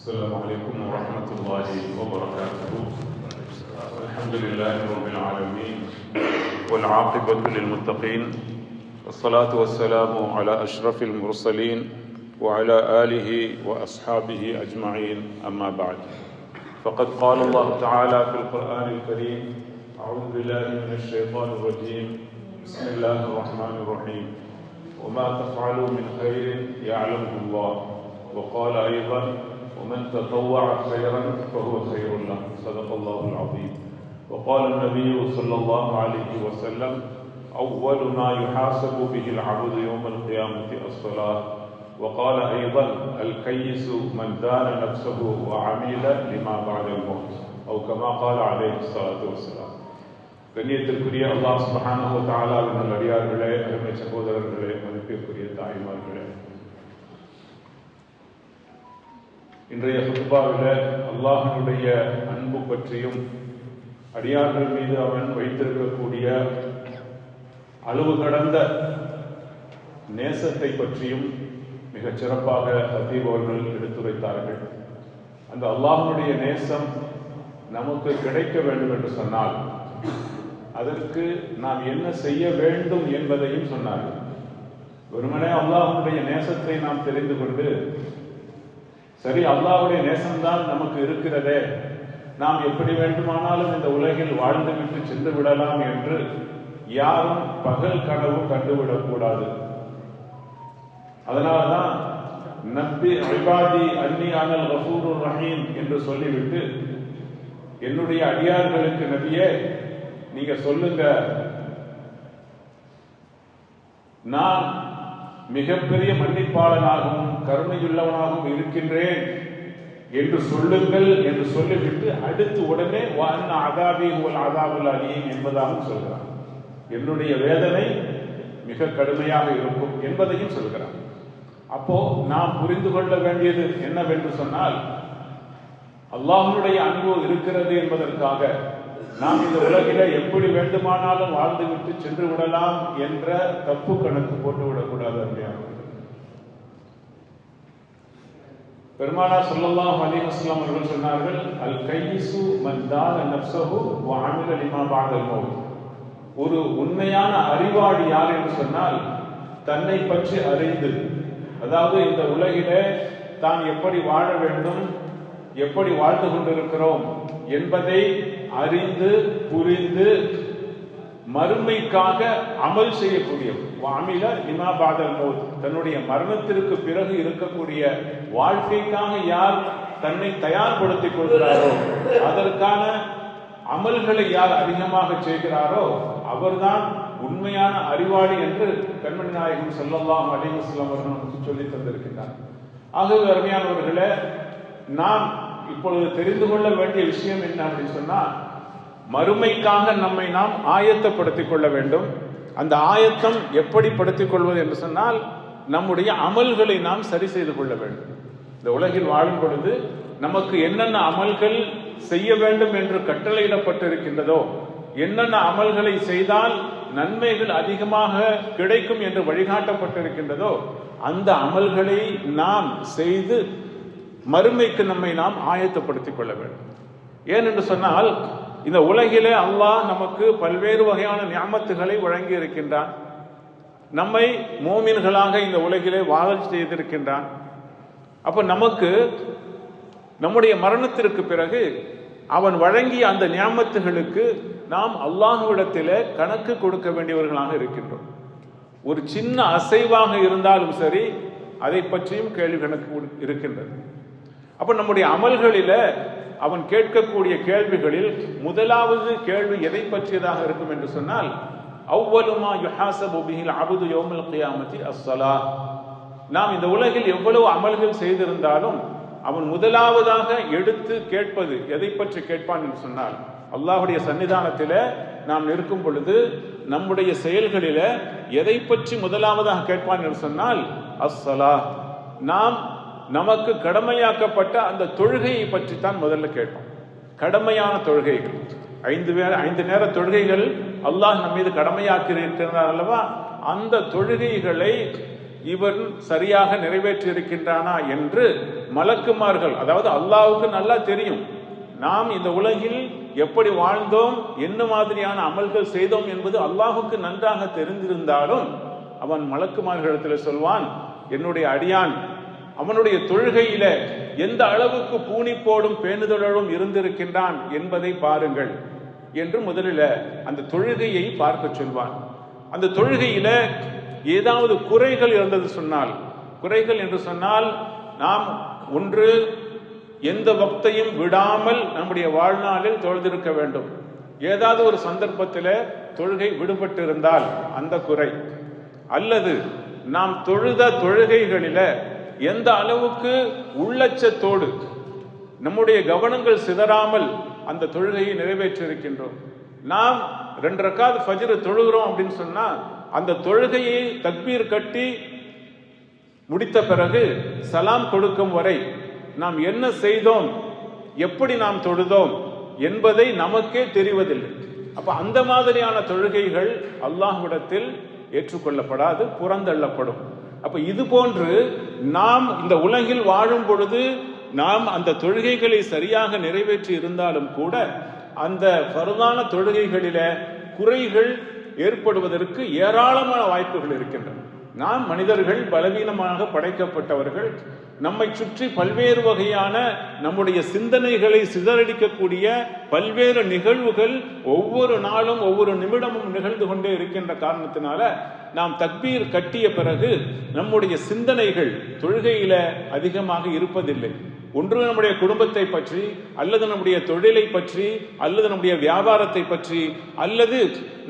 السلام عليكم ورحمة الله وبركاته الحمد لله رب العالمين والعاقبة للمتقين والصلاة والسلام على أشرف المرسلين وعلى آله وأصحابه أجمعين أما بعد فقد قال الله تعالى في القرآن الكريم أعوذ بالله من الشيطان الرجيم. بسم الله الرحمن الرحيم. وما تفعلوا من خير يعلمه الله. وقال أيضا ومن تطوع خيرا فهو خير له صدق الله العظيم وقال النبي صلى الله عليه وسلم أول ما يحاسب به العبد يوم القيامة الصلاة وقال أيضا الكيس من دان نفسه وعمل لما بعد الموت أو كما قال عليه الصلاة والسلام கண்ணியத்திற்குரிய அல்லாஹ் சுபஹானஹு வ தஆலாவின் நல்லடியார்களே அருமை சகோதரர்களே மதிப்பிற்குரிய தாய்மார்களே இன்றைய சுத்துபாவில் அல்லாஹினுடைய அன்பு பற்றியும் அடியார்கள் மீது அவன் வைத்திருக்கக்கூடிய அளவு கடந்த நேசத்தை பற்றியும் மிகச் சிறப்பாக ஹத்தீப் அவர்கள் எடுத்துரைத்தார்கள். அந்த அல்லாஹனுடைய நேசம் நமக்கு கிடைக்க வேண்டும் என்று சொன்னால் அதற்கு நாம் என்ன செய்ய வேண்டும் என்பதையும் சொன்னார்கள். வெறுமனே அல்லாஹனுடைய நேசத்தை நாம் தெரிந்து கொண்டு சரி அல்லாவுடைய நேசம்தான் நமக்கு இருக்கிறதே. நாம் எப்படி வேண்டுமானாலும் இந்த உலகில் வாழ்ந்துவிட்டு சென்று விடலாம் என்று யாரும் பகல் கனவு கண்டுவிடக்கூடாது. அதனாலதான் நம்பி ஐபாதி அன்னி அனல் ரசூர் ரஹீம் என்று சொல்லிவிட்டு என்னுடைய அடியார்களுக்கு நபியே நீங்க சொல்லுங்க. நான் மிகப்பெரிய மன்னிப்பாளனாகவும் கருணையுள்ளவனாகவும் இருக்கின்றேன். என்று சொல்லுங்கள் என்று சொல்லிவிட்டு அடுத்து உடனே வான் அதாபி உல் அதாபுல் அலீம் என்பதாகவும் சொல்கிறார் என்னுடைய வேதனை மிக கடுமையாக இருக்கும் என்பதையும் சொல்கிறார் அப்போ நாம் புரிந்து கொள்ள வேண்டியது என்னவென்று சொன்னால் அல்லாஹனுடைய அன்பு இருக்கிறது என்பதற்காக நாம் இந்த உலகில எப்படி வேண்டுமானாலும் வாழ்ந்துவிட்டு சென்று விடலாம் என்ற தப்பு கணக்கு போட்டு விடக்கூடாது அப்படியா பெருமானா சொல்லலாம் அலிமஸ்லாம் அவர்கள் சொன்னார்கள் அல் கைசு மந்தான நப்சஹு வாமில லிமா பாதல் மௌத். ஒரு உண்மையான அறிவாளி யார் என்று சொன்னால் தன்னை பற்றி அறிந்து அதாவது இந்த உலகிலே தான் எப்படி வாழ வேண்டும் எப்படி வாழ்ந்து கொண்டிருக்கிறோம் என்பதை அறிந்து புரிந்து மறுமைக்காக அமல் செய்யக்கூடிய அமில இமா பாதல் தன்னுடைய மரணத்திற்கு பிறகு இருக்கக்கூடிய வாழ்க்கைக்காக யார் தன்னை தயார்படுத்திக் கொள்கிறாரோ அதற்கான அமல்களை யார் அதிகமாக செய்கிறாரோ அவர்தான் உண்மையான அறிவாளி என்று கண்மணி நாயகம் செல்லல்லாம் அலிமுஸ்லாம் அவர்கள் நமக்கு சொல்லி தந்திருக்கின்றார். ஆகவே அருமையானவர்களே நாம் இப்பொழுது தெரிந்து கொள்ள வேண்டிய விஷயம் என்ன அப்படின்னு சொன்னால் மறுமைக்காக நம்மை நாம் ஆயத்தப்படுத்திக் கொள்ள வேண்டும். அந்த ஆயத்தம் எப்படி படுத்திக் கொள்வது என்று சொன்னால் நம்முடைய அமல்களை நாம் சரி செய்து கொள்ள வேண்டும். இந்த உலகில் வாழும் பொழுது நமக்கு என்னென்ன அமல்கள் செய்ய வேண்டும் என்று கட்டளையிடப்பட்டிருக்கின்றதோ என்னென்ன அமல்களை செய்தால் நன்மைகள் அதிகமாக கிடைக்கும் என்று வழிகாட்டப்பட்டிருக்கின்றதோ அந்த அமல்களை நாம் செய்து மறுமைக்கு நம்மை நாம் ஆயத்தப்படுத்திக் கொள்ள வேண்டும். ஏனென்று சொன்னால் இந்த உலகிலே அல்லாஹ் நமக்கு பல்வேறு வகையான ஞாபகத்துகளை வழங்கி இருக்கின்றான் நம்மை மோமின்களாக இந்த உலகிலே வாழ செய்திருக்கின்றான். அப்போ நமக்கு நம்முடைய மரணத்திற்கு பிறகு அவன் வழங்கிய அந்த ஞாபகத்துகளுக்கு நாம் அல்லாஹுவிடத்திலே கணக்கு கொடுக்க வேண்டியவர்களாக இருக்கின்றோம். ஒரு சின்ன அசைவாக இருந்தாலும் சரி அதை பற்றியும் கேள்வி கணக்கு இருக்கின்றது. அப்போ நம்முடைய அமல்களில் அவன் கேட்கக்கூடிய கேள்விகளில் முதலாவது கேள்வி எதை பற்றியதாக இருக்கும் என்று சொன்னால் அவ்வளுமா யுஹாசபு பிஹில் அபுது யோமல் கியாமத்தி அஸ்ஸலா நாம் இந்த உலகில் எவ்வளவு அமல்கள் செய்திருந்தாலும் அவன் முதலாவதாக எடுத்து கேட்பது எதை பற்றி கேட்பான் என்று சொன்னால் அல்லாஹுடைய சன்னிதானத்தில் நாம் நிற்கும் பொழுது நம்முடைய செயல்களில் எதை பற்றி முதலாவதாக கேட்பான் என்று சொன்னால் அஸ்ஸலா நாம் நமக்கு கடமையாக்கப்பட்ட அந்த தொழுகையை பற்றி தான் முதல்ல கேட்டோம். கடமையான தொழுகைகள். ஐந்து பேர் ஐந்து நேர தொழுகைகள் அல்லாஹ் நம் மீது கடமையாக்கிறீர்கள் அல்லவா? அந்த தொழுகைகளை இவன் சரியாக நிறைவேற்றி இருக்கின்றானா என்று மலக்குமார்கள் அதாவது அல்லாவுக்கு நல்லா தெரியும். நாம் இந்த உலகில் எப்படி வாழ்ந்தோம் என்ன மாதிரியான அமல்கள் செய்தோம் என்பது அல்லாஹுக்கு நன்றாக தெரிந்திருந்தாலும் அவன் மலக்குமார்களிடத்தில் சொல்வான் என்னுடைய அடியான் அவனுடைய தொழுகையில எந்த அளவுக்கு பூணிப்போடும் பேணுதலோடும் இருந்திருக்கின்றான் என்பதை பாருங்கள் என்று முதலில் அந்த தொழுகையை பார்க்க சொல்வான். அந்த தொழுகையில ஏதாவது குறைகள் இருந்தது சொன்னால் குறைகள் என்று சொன்னால் நாம் ஒன்று எந்த பக்தையும் விடாமல் நம்முடைய வாழ்நாளில் தொழுதிருக்க வேண்டும். ஏதாவது ஒரு சந்தர்ப்பத்தில் தொழுகை விடுபட்டிருந்தால் அந்த குறை. அல்லது நாம் தொழுத தொழுகைகளில எந்த அளவுக்கு உள்ளச்சத்தோடு நம்முடைய கவனங்கள் சிதறாமல் அந்த தொழுகையை நிறைவேற்றியிருக்கின்றோம். நாம் ரெண்டு ரக்காது ஃபஜ்ர் தொழுகிறோம் அப்படின்னு சொன்னால் அந்த தொழுகையை தக்பீர் கட்டி முடித்த பிறகு சலாம் கொடுக்கும் வரை நாம் என்ன செய்தோம் எப்படி நாம் தொழுதோம் என்பதை நமக்கே தெரிவதில்லை. அப்போ அந்த மாதிரியான தொழுகைகள் அல்லாஹ்விடத்தில் ஏற்றுக்கொள்ளப்படாது புறந்தள்ளப்படும். அப்போ இது போன்று நாம் இந்த உலகில் வாழும் பொழுது நாம் அந்த தொழுகைகளை சரியாக நிறைவேற்றி இருந்தாலும் கூட அந்த பருதான தொழுகைகளில குறைகள் ஏற்படுவதற்கு ஏராளமான வாய்ப்புகள் இருக்கின்றன. நாம் மனிதர்கள் பலவீனமாக படைக்கப்பட்டவர்கள் நம்மை சுற்றி பல்வேறு வகையான நம்முடைய சிந்தனைகளை சிதறடிக்கக்கூடிய பல்வேறு நிகழ்வுகள் ஒவ்வொரு நாளும் ஒவ்வொரு நிமிடமும் நிகழ்ந்து கொண்டே இருக்கின்ற காரணத்தினால நாம் தக்பீர் கட்டிய பிறகு நம்முடைய சிந்தனைகள் தொழுகையில அதிகமாக இருப்பதில்லை. ஒன்று நம்முடைய குடும்பத்தை பற்றி அல்லது நம்முடைய தொழிலை பற்றி அல்லது நம்முடைய வியாபாரத்தை பற்றி அல்லது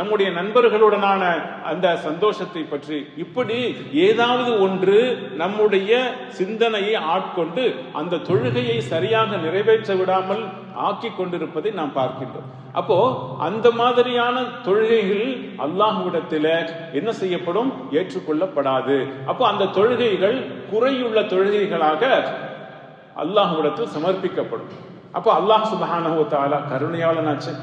நம்முடைய நண்பர்களுடனான அந்த சந்தோஷத்தை பற்றி. இப்படி ஏதாவது ஒன்று நம்முடைய சிந்தனை சிந்தனையை ஆட்கொண்டு அந்த தொழுகையை சரியாக நிறைவேற்ற விடாமல் ஆக்கி கொண்டிருப்பதை நாம் பார்க்கின்றோம். அப்போ அந்த மாதிரியான தொழுகைகள் அல்லாஹ்விடத்தில் என்ன செய்யப்படும்? ஏற்றுக்கொள்ளப்படாது. அப்போ அந்த தொழுகைகள் குறையுள்ள தொழுகைகளாக அல்லாஹ்விடத்தில் சமர்ப்பிக்கப்படும். அப்போ அல்லாஹ் சுபஹானஹு தஆலா கருணையாளனாச்சு.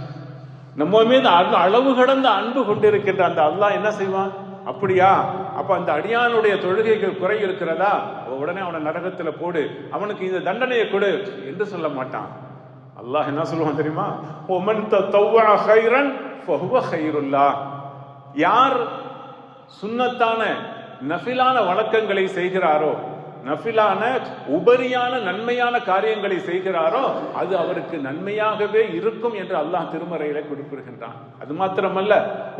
நம்ம மீது அளவு கடந்த அன்பு கொண்டிருக்கின்ற அந்த அல்லாஹ் என்ன செய்வான்? அப்படியா? அப்ப அந்த அடியானுடைய தொழுகைகள் குறை இருக்கிறதா? உடனே அவனை நரகத்துல போடு. அவனுக்கு இந்த தண்டனையை கொடு என்று சொல்ல மாட்டான். அல்லாஹ் என்ன சொல்லுவான் தெரியுமா? ஒமன் தௌவா ஹைரன் ஃபஹுவ ஹைருல்லாஹ் யார் சுன்னத்தான நஃபிலான வணக்கங்களை செய்கிறாரோ நஃபிலான உபரியான நன்மையான காரியங்களை செய்கிறாரோ அது அவருக்கு நன்மையாகவே இருக்கும் என்று அல்லாஹ் திருமறையில குறிப்பிடுகின்றான். அது மாத்திரமல்ல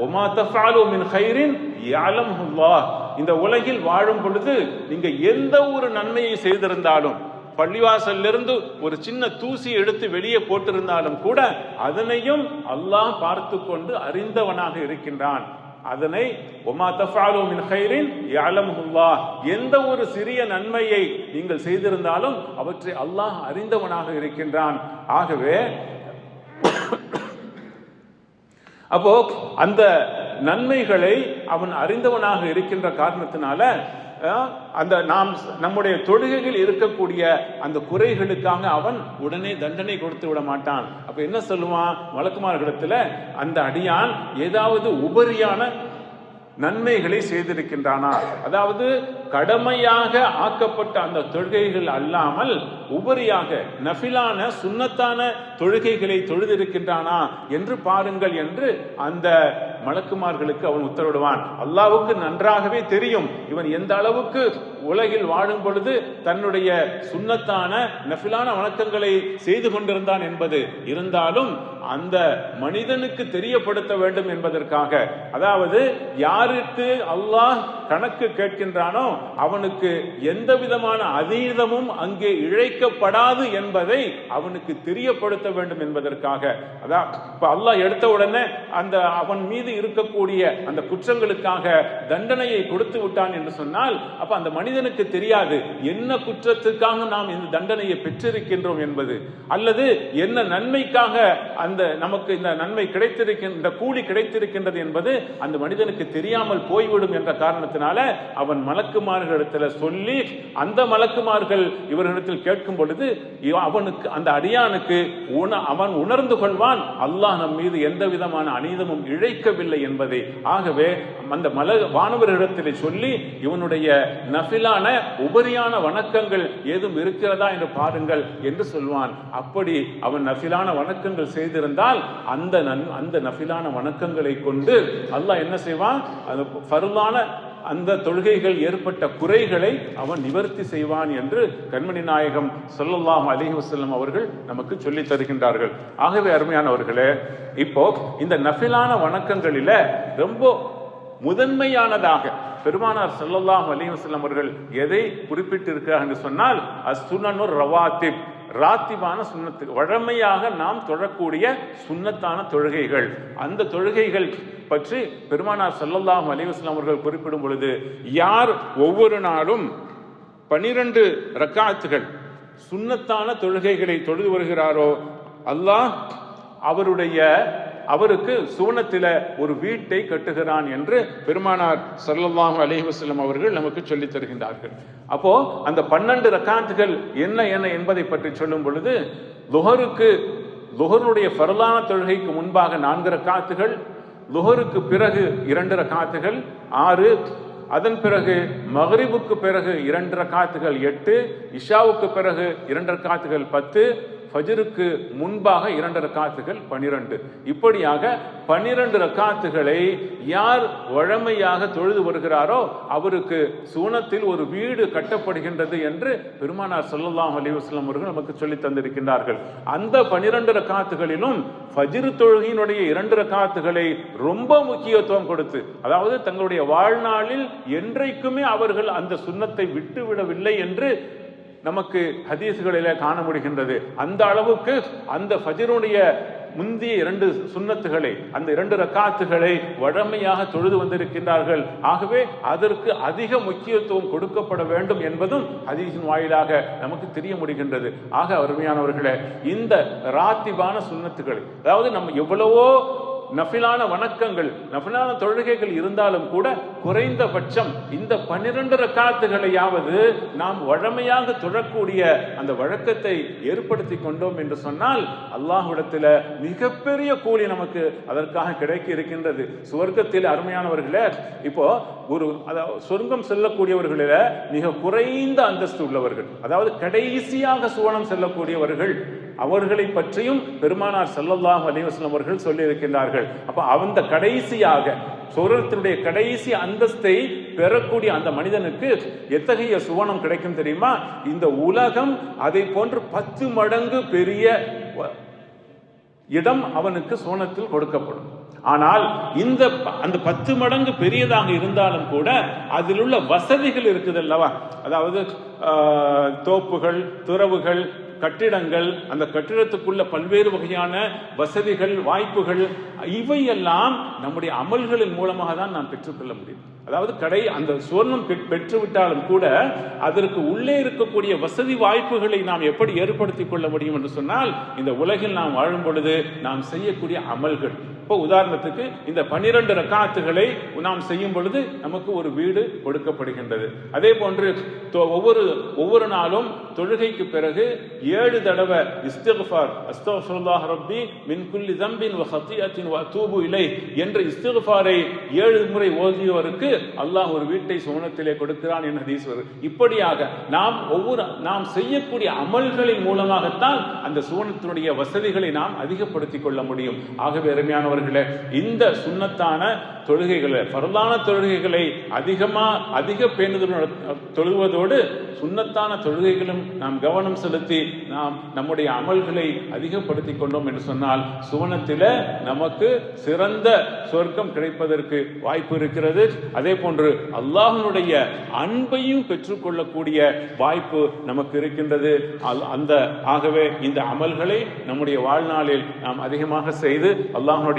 ஒமா தஃபாலு மின் ஹைரின் யஅலமுல்லாஹ் இந்த உலகில் வாழும் பொழுது நீங்க எந்த ஒரு நன்மையை செய்திருந்தாலும் பள்ளிவாசல்லிருந்து ஒரு சின்ன தூசி எடுத்து வெளியே போட்டிருந்தாலும் கூட அதனையும் அல்லாஹ் பார்த்து கொண்டு அறிந்தவனாக இருக்கின்றான். அதனை ஒமா தஃபாலு மின் ஹைரின் யஅலமுல்லாஹ் எந்த ஒரு சிறிய நன்மையை நீங்கள் செய்திருந்தாலும் அவற்றை அல்லாஹ் அறிந்தவனாக இருக்கின்றான். ஆகவே அப்போ அந்த நன்மைகளை அவன் அறிந்தவனாக இருக்கின்ற காரணத்தினால அந்த நாம் நம்முடைய தொழுகையில் இருக்கக்கூடிய அந்த குறைகளுக்காக அவன் உடனே தண்டனை கொடுத்து விட மாட்டான். அப்ப என்ன சொல்லுவான் வழக்குமார்களிடத்துல அந்த அடியான் ஏதாவது உபரியான நன்மைகளை செய்திருக்கின்றானா? அதாவது கடமையாக ஆக்கப்பட்ட அந்த தொழுகைகள் அல்லாமல் உபரியாக நஃபிலான சுண்ணத்தான தொழுகைகளை தொழுதிருக்கின்றானா என்று பாருங்கள் என்று அந்த மலக்குமார்களுக்கு அவன் உத்தரவிடுவான். அல்லாவுக்கு நன்றாகவே தெரியும். இவன் எந்த அளவுக்கு உலகில் வாழும் பொழுது தன்னுடைய சுண்ணத்தான நஃபிலான வணக்கங்களை செய்து கொண்டிருந்தான் என்பது இருந்தாலும் அந்த மனிதனுக்கு தெரியப்படுத்த வேண்டும் என்பதற்காக. அதாவது யாருக்கு அல்லாஹ் கணக்கு கேட்கின்றானோ அவனுக்கு எந்த விதமான அதீதமும் அங்கே இழைக்கப்படாது என்பதை அவனுக்கு தெரியப்படுத்த வேண்டும் என்பதற்காக. அதான் இப்ப அல்லாஹ் எடுத்த உடனே அந்த அவன் மீது இருக்கக்கூடிய அந்த குற்றங்களுக்காக தண்டனையை கொடுத்து விட்டான் என்று சொன்னால் அப்ப அந்த மனிதனுக்கு தெரியாது என்ன குற்றத்துக்காக நாம் இந்த தண்டனையை பெற்றிருக்கின்றோம் என்பது. அல்லது என்ன நன்மைக்காக அந்த நமக்கு இந்த நன்மை கிடைத்திருக்கின்ற இந்த கூலி கிடைத்திருக்கின்றது என்பது அந்த மனிதனுக்கு தெரியாமல் போய்விடும் என்ற காரணத்தினால அவன் மலக்குமார்களிடத்துல சொல்லி அந்த மலக்குமார்கள் இவர்களிடத்தில் கேட்கும் பொழுது அவனுக்கு அந்த அடியானுக்கு உண அவன் உணர்ந்து கொள்வான் அல்லாஹ் நம் மீது எந்த விதமான அநீதமும் இழைக்கவில்லை என்பதை. ஆகவே அந்த மல வானவரிடத்தில் சொல்லி இவனுடைய நஃபிலான உபரியான வணக்கங்கள் ஏதும் இருக்கிறதா என்று பாருங்கள் என்று சொல்வான். அப்படி அவன் நஃபிலான வணக்கங்கள் செய்திருந்தால் அந்த நன் அந்த நஃபிலான வணக்கங்களை கொண்டு அல்லாஹ் என்ன செய்வான்? அந்த ஃபர்லான அந்த தொழுகைகள் ஏற்பட்ட குறைகளை அவன் நிவர்த்தி செய்வான் என்று கண்மணி நாயகம் ஸல்லல்லாஹு அலிஹி வசல்லம் அவர்கள் நமக்கு சொல்லித் தருகின்றார்கள். ஆகவே அருமையானவர்களே இப்போ இந்த நஃபிலான வணக்கங்களில ரொம்ப முதன்மையானதாக பெருமானார் ஸல்லல்லாஹு அலிஹி வசல்லம் அவர்கள் எதை குறிப்பிட்டிருக்கிறார் என்று சொன்னால் அஸ்ஸுனனுர் ரவாத்திப். ராத்திபான சுண்ணத்து வழமையாக நாம் தொழக்கூடிய சுன்னத்தான தொழுகைகள். அந்த தொழுகைகள் பற்றி பெருமானார் ஸல்லல்லாஹு அலைஹி அவர்கள் குறிப்பிடும் பொழுது யார் ஒவ்வொரு நாளும் பனிரெண்டு ரக்காத்துகள் சுன்னத்தான தொழுகைகளை தொழுது வருகிறாரோ அல்லாஹ் அவருடைய அவருக்கு சூனத்தில் ஒரு வீட்டை கட்டுகிறான் என்று பெருமானார் ஸல்லல்லாஹு அலிஹசல்லம் அவர்கள் நமக்கு சொல்லித் தருகின்றார்கள். அப்போ அந்த பன்னெண்டு ரக்காத்துகள் என்ன என்ன என்பதை பற்றி சொல்லும் பொழுது லுஹருக்கு லுஹருடைய ஃபரலான தொழுகைக்கு முன்பாக நான்கு ரக்காத்துகள் லுஹருக்கு பிறகு இரண்டு ரக்காத்துகள் ஆறு அதன் பிறகு மகரிபுக்கு பிறகு இரண்டு ரக்காத்துகள் எட்டு இஷாவுக்கு பிறகு இரண்டு ரக்காத்துகள் பத்து ஃபஜருக்கு முன்பாக இரண்டு ரக்காத்துகள் பனிரெண்டு. இப்படியாக பனிரெண்டு ரக்காத்துகளை யார் வழமையாக தொழுது வருகிறாரோ அவருக்கு சூனத்தில் ஒரு வீடு கட்டப்படுகின்றது என்று பெருமானார் சொல்லலாம் அலைஹி வஸல்லம் அவர்கள் நமக்கு சொல்லி தந்திருக்கின்றார்கள். அந்த பனிரெண்டு ரக்காத்துகளிலும் ஃபஜிரு தொழுகையினுடைய இரண்டு ரக்காத்துகளை ரொம்ப முக்கியத்துவம் கொடுத்து அதாவது தங்களுடைய வாழ்நாளில் என்றைக்குமே அவர்கள் அந்த சுண்ணத்தை விட்டுவிடவில்லை என்று நமக்கு ஹதீஸ்களில் காண முடிகின்றது அந்த அளவுக்கு அந்த ஃபஜருடைய முந்திய இரண்டு சுன்னத்துகளை அந்த இரண்டு ரக்காத்துகளை வழமையாக தொழுது வந்திருக்கின்றார்கள். ஆகவே அதற்கு அதிக முக்கியத்துவம் கொடுக்கப்பட வேண்டும் என்பதும் ஹதீஸின் வாயிலாக நமக்கு தெரிய முடிகின்றது ஆக அருமையானவர்களே இந்த ராத்திபான சுன்னத்துகளை அதாவது நம்ம எவ்வளவோ நஃபிலான வணக்கங்கள் நஃபிலான தொழுகைகள் இருந்தாலும் கூட குறைந்தபட்சம் இந்த பன்னிரண்டு ரக்காத்துகளையாவது நாம் வழமையாக தொழக்கூடிய அந்த வழக்கத்தை ஏற்படுத்தி கொண்டோம் என்று சொன்னால் அல்லாஹுடத்தில் மிகப்பெரிய கூலி நமக்கு அதற்காக கிடைக்க இருக்கின்றது. சுவர்க்கத்தில் அருமையானவர்களே இப்போ ஒரு அதாவது சொர்க்கம் செல்லக்கூடியவர்களில் மிக குறைந்த அந்தஸ்து உள்ளவர்கள் அதாவது கடைசியாக சுவனம் செல்லக்கூடியவர்கள் அவர்களை பற்றியும் பெருமானார் செல்லல்லாம் அலைஹி அவர்கள் சொல்லியிருக்கின்றார்கள். அப்போ அந்த கடைசியாக சொர்க்கத்தினுடைய கடைசி அந்தஸ்தை பெறக்கூடிய அந்த மனிதனுக்கு எத்தகைய சுவனம் கிடைக்கும் தெரியுமா? இந்த உலகம் அதை போன்று பத்து மடங்கு பெரிய இடம் அவனுக்கு சுவனத்தில் கொடுக்கப்படும். ஆனால் இந்த ப- அந்த பத்து மடங்கு பெரியதாக இருந்தாலும் கூட அதில் உள்ள வசதிகள் இருக்குது அல்லவா அதாவது தோப்புகள் துறவுகள் கட்டிடங்கள் அந்த கட்டிடத்துக்குள்ள பல்வேறு வகையான வசதிகள் வாய்ப்புகள் இவையெல்லாம் நம்முடைய அமல்களின் மூலமாக தான் நாம் பெற்றுக்கொள்ள முடியும். அதாவது கடை அந்த சுவர்ணம் பெற்- பெற்றுவிட்டாலும் கூட அதற்கு உள்ளே இருக்கக்கூடிய வசதி வாய்ப்புகளை நாம் எப்படி ஏற்படுத்திக் கொள்ள முடியும் என்று சொன்னால் இந்த உலகில் நாம் வாழும் பொழுது நாம் செய்யக்கூடிய அமல்கள் இப்போ உதாரணத்துக்கு இந்த பன்னிரண்டு ரக்காத்துகளை நாம் செய்யும் பொழுது நமக்கு ஒரு வீடு கொடுக்கப்படுகின்றது. அதே போன்று தொ- ஒவ்வொரு ஒவ்வொரு நாளும் தொழுகைக்கு பிறகு ஏழு தடவை இஸ்திக்ஃபார் அஸ்தக்ஃபிருல்லாஹ் ரப்பி மின் குல்லி தம்பின் ஹத்தியத்தின் தூபு இலை என்ற இஸ்திக்ஃபாரை ஏழு முறை ஓதியவருக்கு அல்லாஹ் ஒரு வீட்டை சுவனத்திலே கொடுக்கிறான் என்ற ஹதீஸ் இப்படியாக நாம் ஒவ்வொரு நாம் செய்யக்கூடிய அமல்களின் மூலமாகத்தான் அந்த சுவனத்தினுடைய வசதிகளை நாம் அதிகப்படுத்திக் கொள்ள முடியும். ஆகவே அருமையானவர்களே இந்த சுண்ணத்தான தொழுகைகளை பரலான தொழுகைகளை அதிகமாக அதிக பேணுதல் தொழுவதோடு சுண்ணத்தான தொழுகைகளும் நாம் கவனம் செலுத்தி நாம் நம்முடைய அமல்களை அதிகப்படுத்தி கொண்டோம் என்று சொன்னால் சுவனத்தில் நமக்கு சிறந்த சொர்க்கம் கிடைப்பதற்கு வாய்ப்பு இருக்கிறது. அதே போன்று அல்லாஹனுடைய அன்பையும் பெற்றுக்கொள்ளக்கூடிய வாய்ப்பு நமக்கு இருக்கின்றது. அந்த ஆகவே இந்த அமல்களை நம்முடைய வாழ்நாளில் நாம் அதிகமாக செய்து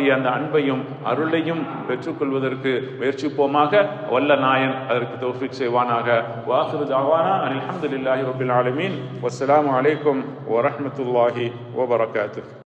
அல்லாஹ்வுடைய அந்த அன்பையும் அருளையும் பெற்றுக்கொள்வதற்கு முயற்சிப்போமாக. வல்ல நாயன் அதற்கு தோஃபிக் செய்வானாக. வாஹிரு தாவானா அல்ஹம்துலில்லாஹி ரபுல் ஆலமீன். வஸ்லாம் அலைக்கும் வரமத்துல்லாஹி ஓபரகாத்து